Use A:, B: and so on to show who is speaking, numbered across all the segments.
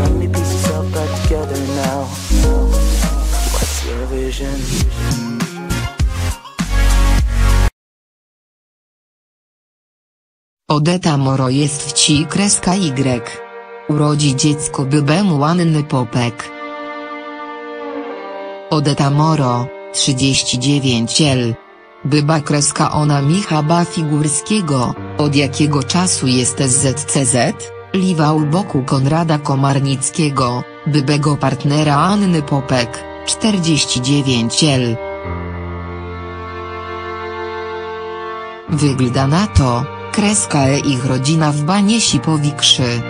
A: Let me piece yourself back together now. What's your vision?
B: Odeta Moro jest wci kreska Y. Urodzi dziecko bybem Łanny Popek. Odeta Moro, 39 L. Byba kreska ona Michaba Figurskiego, od jakiego czasu jest SZCZ? Liwa u boku Konrada Komarnickiego, bybego partnera Anny Popek, 49 L. Wygląda na to, kreska e ich rodzina w Baniesi powikrzy.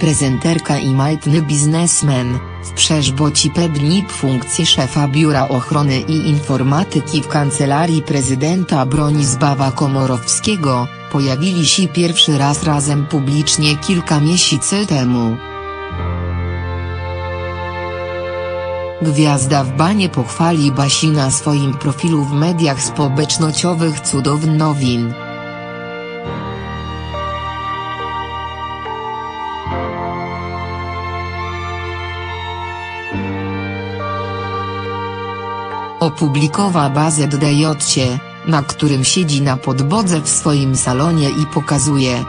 B: Prezenterka i majtny biznesmen, w Przeżboci pedni funkcję szefa Biura Ochrony i Informatyki w Kancelarii Prezydenta Bronisława Komorowskiego, pojawili się pierwszy raz razem publicznie kilka miesięcy temu. Gwiazda w banie pochwali Basi na swoim profilu w mediach społecznościowych cudownych nowin. Opublikowała bazę DJ, na którym siedzi na podbodze w swoim salonie i pokazuje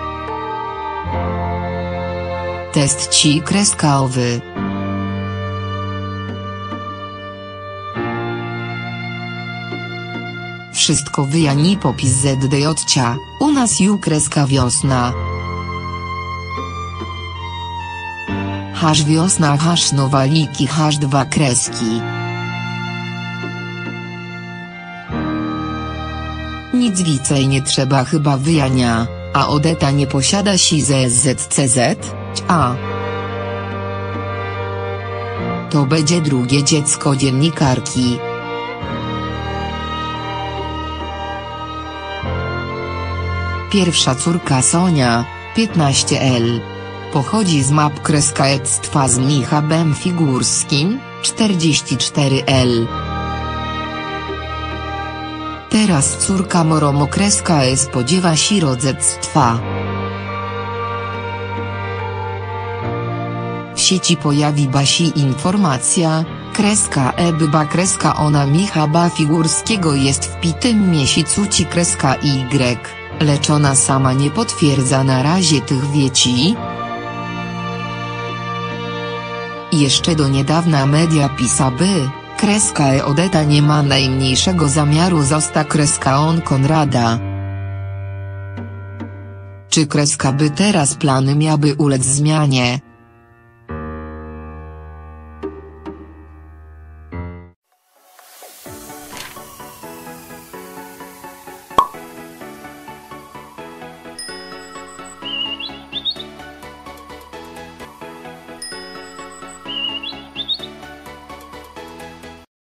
B: test ci kreskowy. Wszystko wyjani popis ZDJ, u nas ju kreska wiosna. Hasz wiosna hasz nowaliki hasz dwa kreski. Nic więcej nie trzeba chyba wyjania, a Odeta nie posiada si ZZCZ, a. To będzie drugie dziecko dziennikarki. Pierwsza córka Sonia, 15L. Pochodzi z map kreskaectwa z Michabem Figurskim, 44L. Teraz córka Moromo kreska E spodziewa się rodzectwa. W sieci pojawi Basi informacja, kreska E byba kreska ona Michaba Figurskiego jest w pitym miesiącu ci kreska Y, lecz ona sama nie potwierdza na razie tych wieci. Jeszcze do niedawna media pisaby, kreska E Odeta nie ma najmniejszego zamiaru zosta kreska on Konrada. Czy kreska by teraz plany miały ulec zmianie?